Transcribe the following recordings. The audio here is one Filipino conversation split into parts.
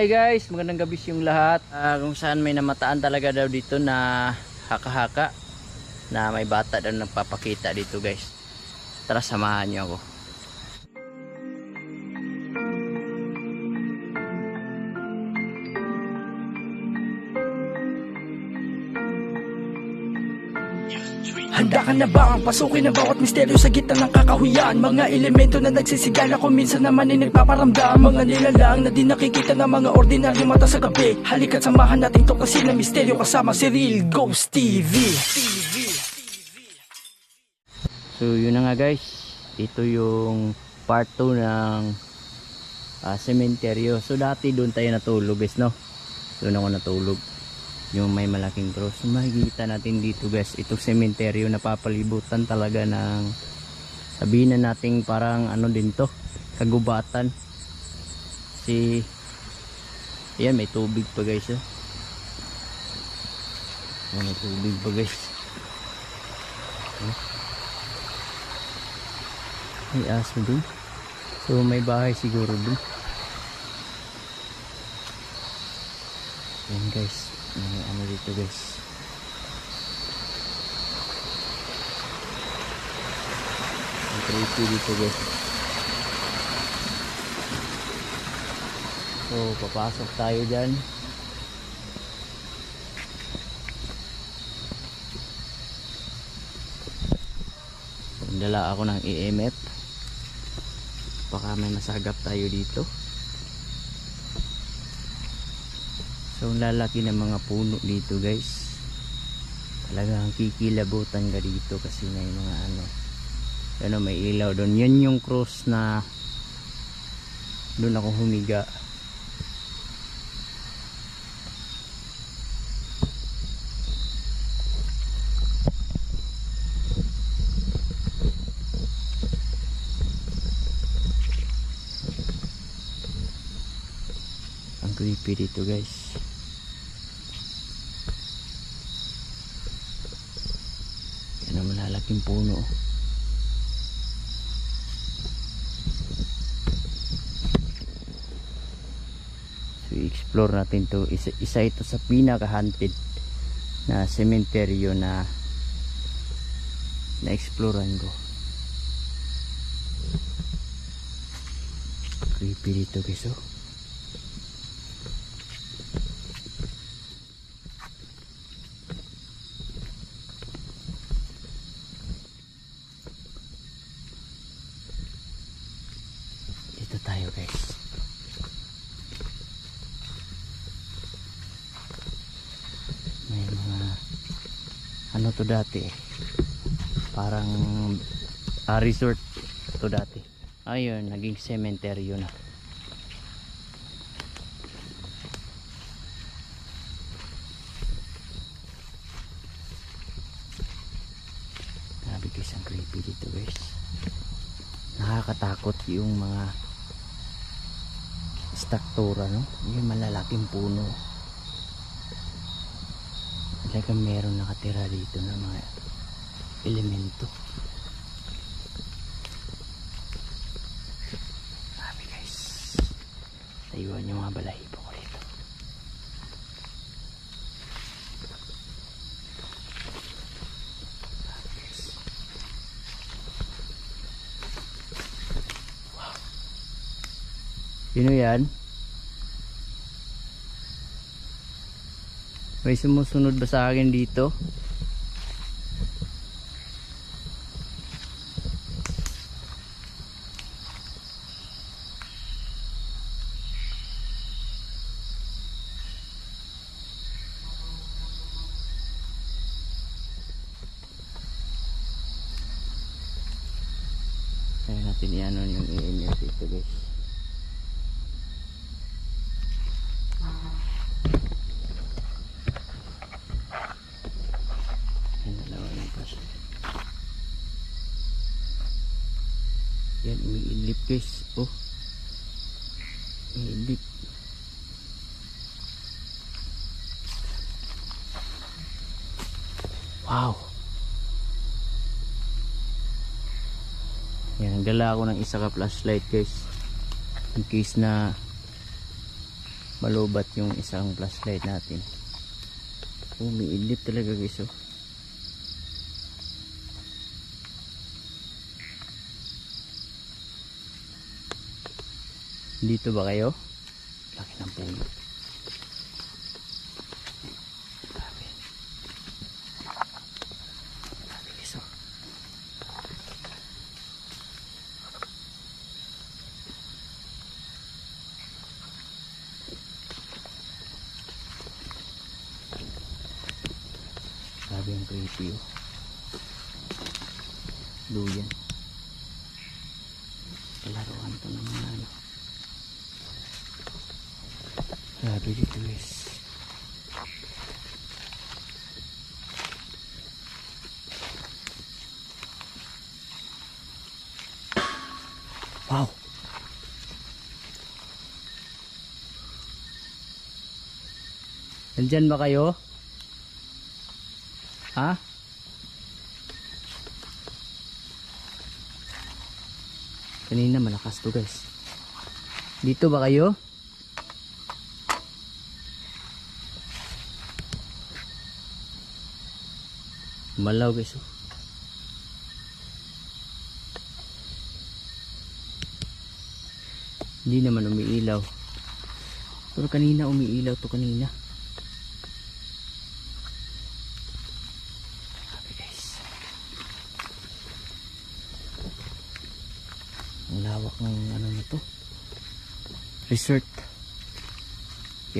Hi guys, magandang gabi yung lahat. Ah, kung saan may namataan talaga daw dito na haka-haka na may bata daw nagpapakita dito guys. Tara samahan niyo ako. Handa ka na ba ang pasukin ang bawat misteryo sa gitna ng kakahuyan Mga elemento na nagsisigala kung minsan naman ay nagpaparamdam Mga nilalang na di nakikita ng mga ordinaryo mata sa gabi Halika't samahan natin tuklasin ang misteryo kasama si Real Ghost TV So yun na nga guys. Ito yung part 2 ng ah, sementeryo. So dati doon tayo natulog guys no. Doon ako natulog. Yung may malaking cross. Makikita natin dito guys. Itong sementeryo na papalibutan talaga ng sabihin na nating parang ano din to. Kagubatan. Si Ayan may tubig pa guys. Oh. Ayan, may tubig pa guys. May aso dun. So may bahay siguro dun. Yan guys. Dito guys. Ang creepy dito guys. So papasok tayo dyan. Dala ako ng EMF baka may masagap tayo dito so lalaki ng mga puno dito guys. Talagang kikilabutan ka dito kasi may mga ano ano may ilaw doon. Yan yung cross na doon ako humiga creepy dito guys. Yan ang malalaking puno. So i-explore natin to. Isa, isa ito sa pinaka haunted na cementerio na na-exploran ko. Creepy dito guys oh Dito tayo guys. May mga ano to dati. Parang ah, resort to dati. Ayun, naging cementerio na. Grabe ang creepy dito guys nakakatakot yung mga struktura no? Yung malalaking puno. Talaga meron nakatira dito ng mga elemento. Grabe guys. Tayuan yung mga balahibo ko dito Grabe, guys. Sino yan? May sumusunod ba sa akin dito? Kaya natin i-ano yung i-emir dito guys. Yan, dalawa lang pa siya. Yan, umiilip guys. Oh. Umiilip. Wow. Yan, nagdala ako ng isa ka flashlight guys. In case na malubat yung isang flashlight natin. Umiidlit talaga guys oh. Dito ba kayo? Laki ng puno. Grabe. Ang creepy oh. Duyan. Laruan to ng mga ano. Grabe dito guys. Wow! Nandyan ba kayo? Ha? Kanina malakas to guys. Dito ba kayo? Malaw guys. Hindi naman umiilaw. Pero kanina umiilaw to kanina. Grabe guys. Ang lawak ng ano na to. Resort.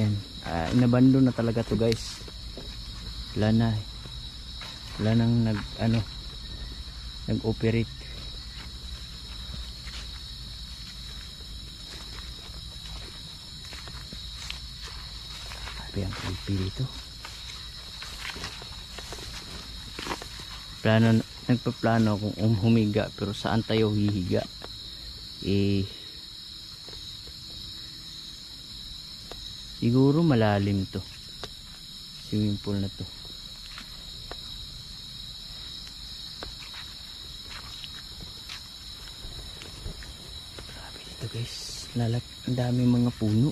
Yan. Ah, inabandon na talaga to guys. Wala na eh wala nang nag ano nag-operate. Sabi ang creepy dito. Plano nagpaplano kung um, humiga pero saan tayo hihiga? Eh siguro malalim to. Swimming pool na to Grabe dito guys. Lalak, ang dami mga puno.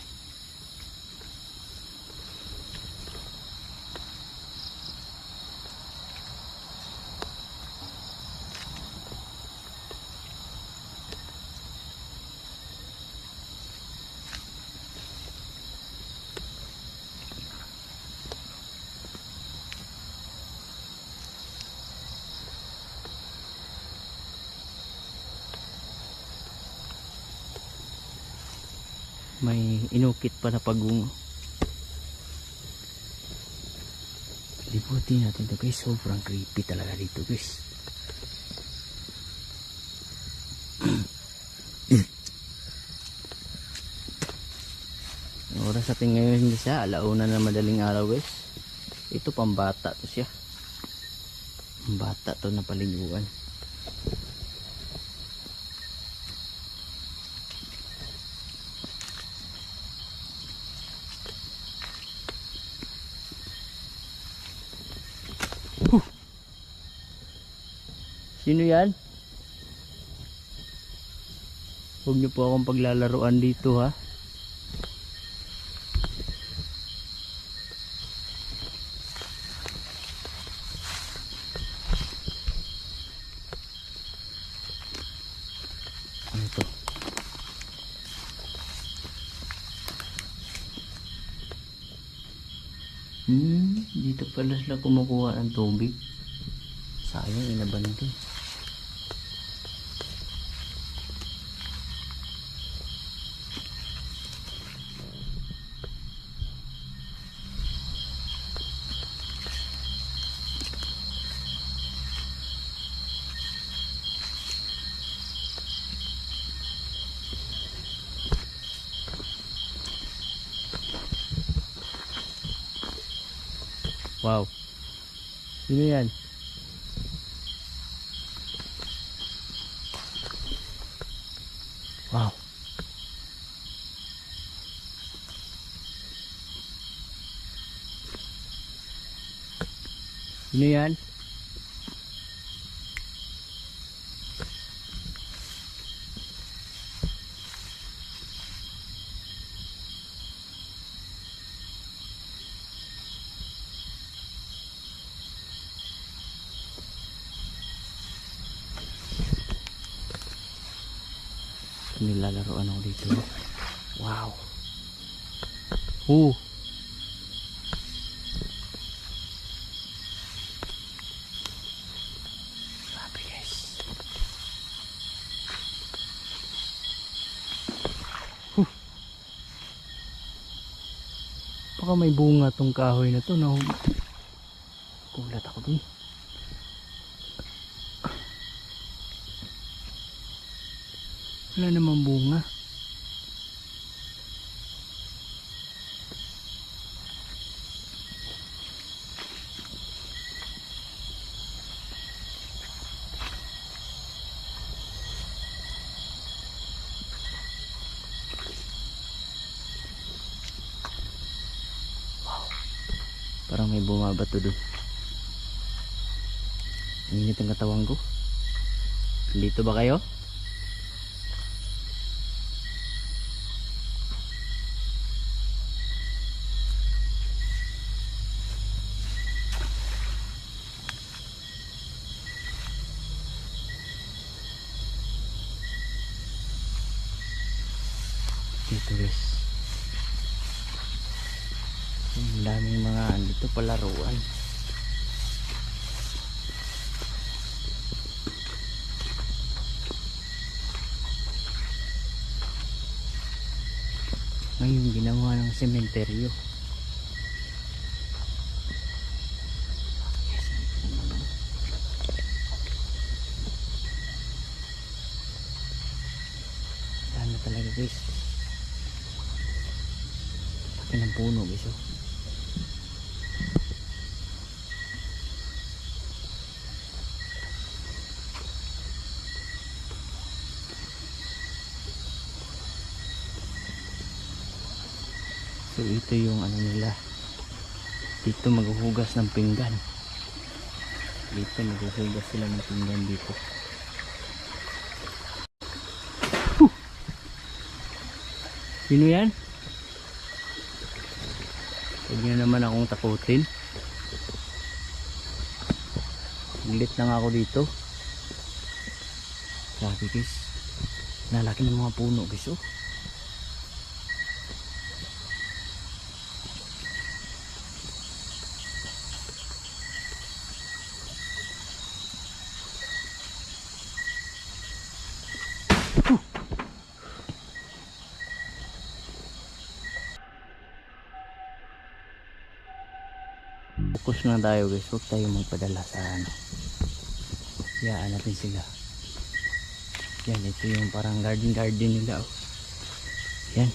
May inukit pa na pagungo. Libutin natin to guys. Sobrang creepy talaga dito guys. Oras natin ngayon hindi siya. Alauna na madaling araw guys. Ito pambata to siya. Pambata to na paliguan. Sino yan? Huwag niyo po akong paglalaruan dito ha. Hmm, dito pala sila kumukuha ng tubig. Sayang inabandon. Wow. Sino yan? Wow. Sino yan? Nilalaroan ako dito. Wow. Oh. Grabe guys. Huh. Baka may bunga tong kahoy na to. No? Kulat ako dun. Wala namang bunga. Parang may bumabato doon. Init ang katawan ko. Dito ba kayo? dito guys ang daming mga andito palaruan ngayon ginawa ng sementeryo dami talaga guys Laki ng puno guys oh. So ito yung ano nila. Dito maghuhugas ng pinggan. Dito maghuhugas sila ng pinggan dito. Huh! Sino yan? Huwag niyo naman akong takutin. Lit lang ako dito. Grabe guys. Nalaki ng mga puno guys oh. Focus na tayo guys. Huwag tayo magpadala sa ano. Hayaan natin sila. Yan, ito yung parang garden garden nila. Oh. Yan.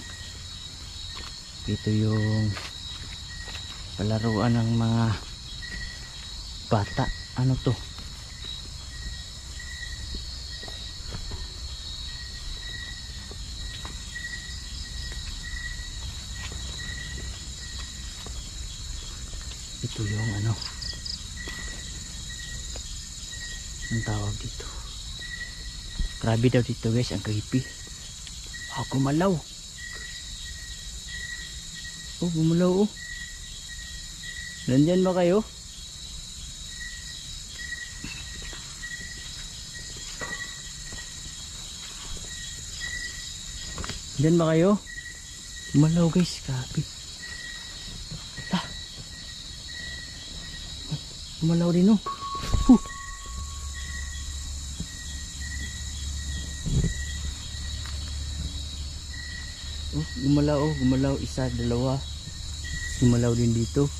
Ito yung palaruan ng mga bata. Ano to? Ito yung ano. Ang tawag dito. Grabe daw dito guys, ang creepy. Wow, gumalaw. Oh, gumalaw oh. Nandyan ba kayo? Nandyan ba kayo? Gumalaw guys, grabe. Gumalaw din oh. Huh. Oh, gumalaw oh, gumalaw isa, dalawa. Gumalaw din dito.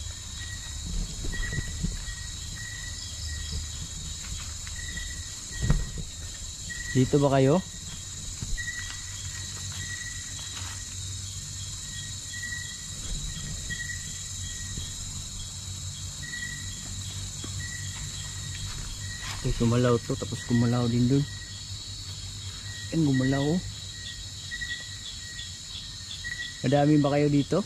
Dito ba kayo? Okay, gumalaw to tapos gumalaw din dun. Yan gumalaw oh. Madami ba kayo dito?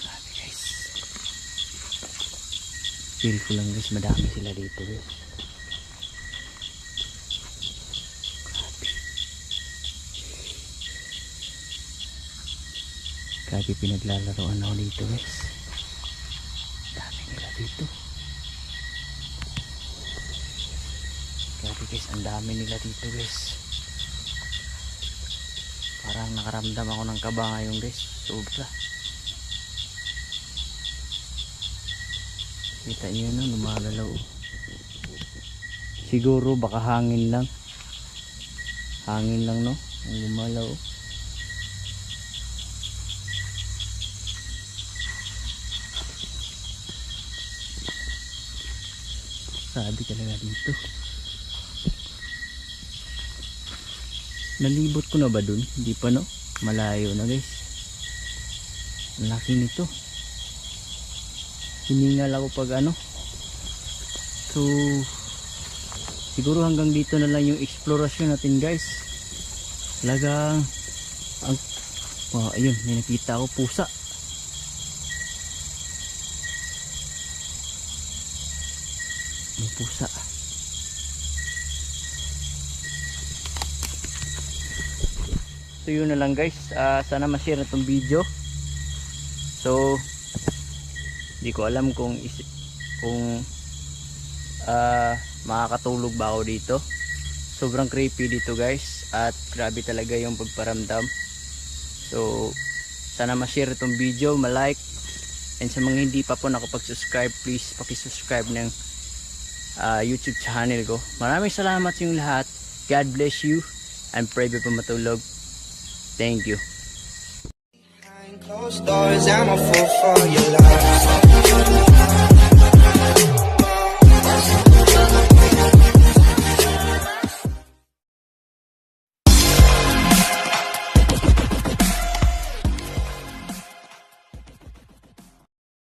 Grabe guys. Feel ko lang guys, madami sila dito guys. Grabe pinaglalaroan ako dito guys. Dami nila dito. Grabe guys, ang dami nila dito guys. Parang nakaramdam ako ng kaba ngayon guys. Sobra. Kita niyo no, lumalalaw. Siguro baka hangin lang. Hangin lang no, ang lumalaw. Sabi talaga dito. Nalibot ko na ba dun? Hindi pa no? Malayo na guys. Ang laki nito. Hiningal ako pag ano. So, siguro hanggang dito na lang yung explorasyon natin guys. Talagang, ang, oh, ayun, may nakita ako pusa. May pusa. So yun na lang guys. Ah, sana ma-share na video. So hindi ko alam kung kung ah, makakatulog ba ako dito. Sobrang creepy dito guys at grabe talaga yung pagparamdam. So sana ma-share itong video, ma-like and sa mga hindi pa po nakapag-subscribe, please paki-subscribe ng uh, YouTube channel ko. Maraming salamat sa inyong lahat. God bless you and pray po matulog. Thank you. Closed doors, I'm a fool for your love.